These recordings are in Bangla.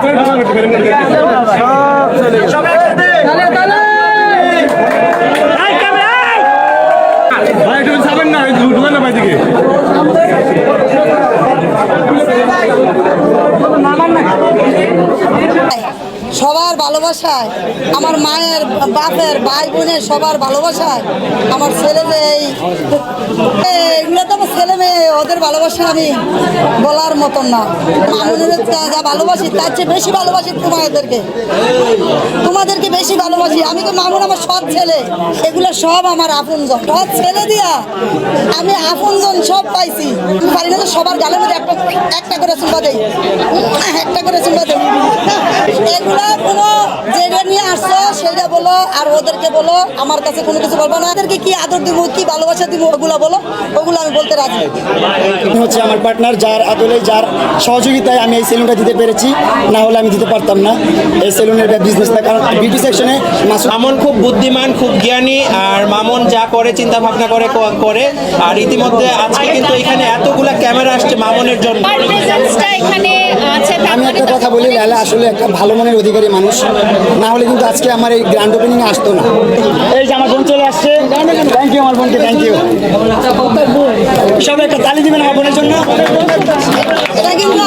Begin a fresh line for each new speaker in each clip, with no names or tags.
不是他们 ভালোবাসায়, আমার মায়ের, বাপের, ভাই বোনের সবার ভালোবাসায়, আমার ছেলে এই এগুলো তো আমার ছেলে মেয়ে, ওদের ভালোবাসা আমি বলার মতন না। মামুনের যা- ভালোবাসি, তার চেয়ে বেশি ভালোবাসি তোমাদেরকে তোমাদেরকে বেশি ভালোবাসি। আমি তো মামুন আমার সব ছেলে। এগুলো সব আমার আপনজন। সব ছেলে দিয়া আমি আপনজন সব পাইছি। পারি না তো সবার মধ্যে একটা একটা করে চুম্বা দেই। একটা করে চুম্বা দেই। এগুলো কোনো যেটা নিয়ে আসছো সেটা বলো আর ওদেরকে বলো আমার কাছে কোনো কিছু বলব না। ওদেরকে কি আদর দিব কি ভালোবাসা দিব ওগুলো বলো ওগুলো আমি বলতে রাজি।
হচ্ছে আমার পার্টনার যার আদলে যার সহযোগিতায় আমি এই সেলুনটা দিতে পেরেছি। না হলে আমি দিতে পারতাম না। এই সেলুনের বিজনেসটা কারণ বিউটি সেকশনে
মামুন খুব বুদ্ধিমান খুব জ্ঞানী আর মামুন যা করে চিন্তা ভাবনা করে করে। আর ইতিমধ্যে আজকে কিন্তু এখানে এতগুলা ক্যামেরা আসছে মামুনের জন্য।
এখানে
আমি একটা কথা বলি লালা আসলে একটা ভালো মনের অধিকারী মানুষ। না হলে কিন্তু আজকে আমার এই গ্র্যান্ড ওপেনিং আসতো না। এই যে আমার বোন চলে আসছে। থ্যাংক ইউ আমার বোনকে থ্যাংক ইউ সবাই একটা তালি দিবেন আমার বোনের জন্য।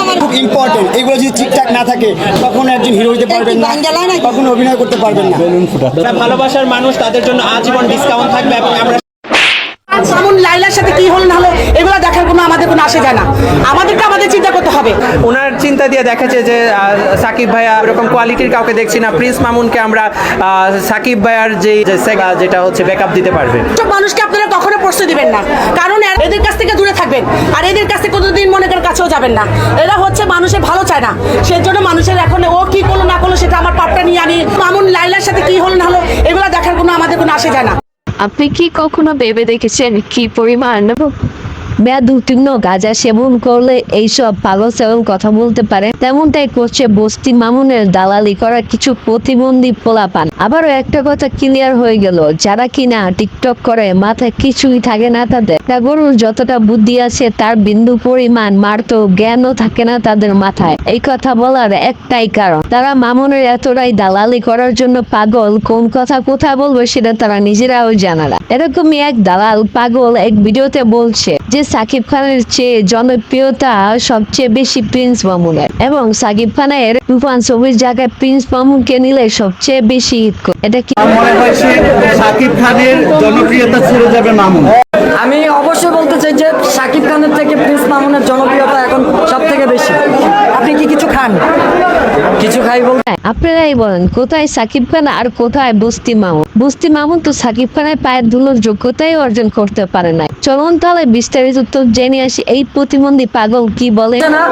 আমার
খুব ইম্পর্টেন্ট এগুলো যদি ঠিকঠাক না থাকে কখনো একজন হিরো হতে পারবেন না কখনো অভিনয় করতে পারবেন না।
ভালোবাসার মানুষ তাদের জন্য আজীবন ডিসকাউন্ট থাকবে এবং আমরা
মামুন লাইলার সাথে কি হল না হলো এগুলো দেখার কোনো আমাদের কোনো আসে যায় না। আমাদেরকে আমাদের চিন্তা করতে হবে।
ওনার চিন্তা দিয়ে দেখেছে যে সাকিব ভাইয়া এরকম কোয়ালিটির কাউকে দেখছি না। প্রিন্স মামুনকে আমরা সাকিব ভাইয়ার যে যেটা হচ্ছে ব্যাকআপ দিতে পারবে।
সব মানুষকে আপনারা কখনো প্রশ্রয় দিবেন না। কারণ এদের কাছ থেকে দূরে থাকবেন। আর এদের কাছ থেকে কোনোদিন মনে করার কাছেও যাবেন না। এরা হচ্ছে মানুষের ভালো চায় না। সেই জন্য মানুষের এখন ও কি করল না করল সেটা আমার পাপটা নিয়ে আনি। মামুন লাইলার সাথে কি হল না হলো এগুলো দেখার কোনো আমাদের কোনো আসে যায় না।
আপনি কি কখনো ভেবে দেখেছেন কি পরিমাণ? মেয়াদ উত্তীর্ণ গাঁজা সেবন করলে এইসব পাগল সেবন কথা বলতে পারে। তেমনটাই করছে বস্তি মামুনের দালালি করা কিছু প্রতিবন্ধী পোলাপান। আবারও একটা কথা ক্লিয়ার হয়ে গেল, যারা কিনা টিকটক করে মাথায় কিছুই থাকে না তাদের। তা গরুর যতটা বুদ্ধি আছে, তার বিন্দু পরিমাণ মারতো জ্ঞানও থাকে না তাদের মাথায়। এই কথা বলার একটাই কারণ, তারা মামুনের এতটাই দালালি করার জন্য পাগল, কোন কথা কোথায় বলবে সেটা তারা নিজেরাও জানা না। এরকমই এক দালাল পাগল এক ভিডিওতে বলছে যে সাকিব খানের চেয়ে জনপ্রিয়তা সবচেয়ে বেশি প্রিন্স মামুনের। এবং সাকিব খানের তুফান ছবির জায়গায় প্রিন্স মামুনকে নিলে সবচেয়ে বেশি হিট এটা কি
মনে হয় সাকিব খানের জনপ্রিয়তা ছেড়ে যাবে মামুন।
আমি অবশ্যই বলতে চাই যে শাকিব খানের থেকে প্রিন্স মামুনের জনপ্রিয়তা এখন সব থেকে বেশি। আপনি কি কিছু খান? কিছু খাই বলতে
হ্যাঁ, আপনারাই বলেন কোথায় সাকিব খান আর কোথায় বস্তি মামুন? বস্তি মামুন তো সাকিব খানের পায়ের ধুলোর যোগ্যতাই অর্জন করতে পারে নাই। চলুন তাহলে বিস্তারিত উত্তর জেনে আসি এই প্রতিবন্ধী পাগল কি বলে?
না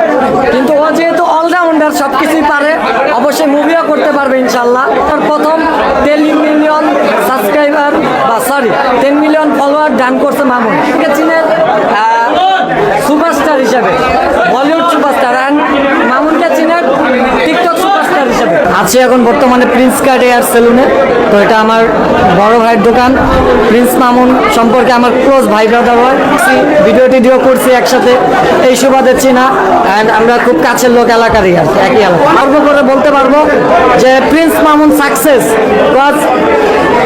কিন্তু ও যেহেতু অলরাউন্ডার সবকিছুই পারে অবশ্যই মুভিও করতে পারবে ইনশাল্লাহ। প্রথম টেন মামুন সুপারস্টার হিসেবে, বলিউড সুপারস্টার। অ্যান্ড মামুনকে টিকটক সুপারস্টার হিসেবে। আছি এখন বর্তমানে প্রিন্স কার্ড এয়ার সেলুনে তো এটা আমার বড় ভাইয়ের দোকান। প্রিন্স মামুন সম্পর্কে আমার ক্লোজ ভাই ব্রাদার হয়। ভিডিও টিডিও করছি একসাথে। এই সুবাদে চিনা। অ্যান্ড আমরা খুব কাছের লোক, এলাকারই আর একই এলাকা। গর্ব করে বলতে পারব যে প্রিন্স মামুন সাকসেস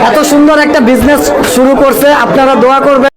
এত সুন্দর একটা বিজনেস শুরু করছে। আপনারা দোয়া করবেন।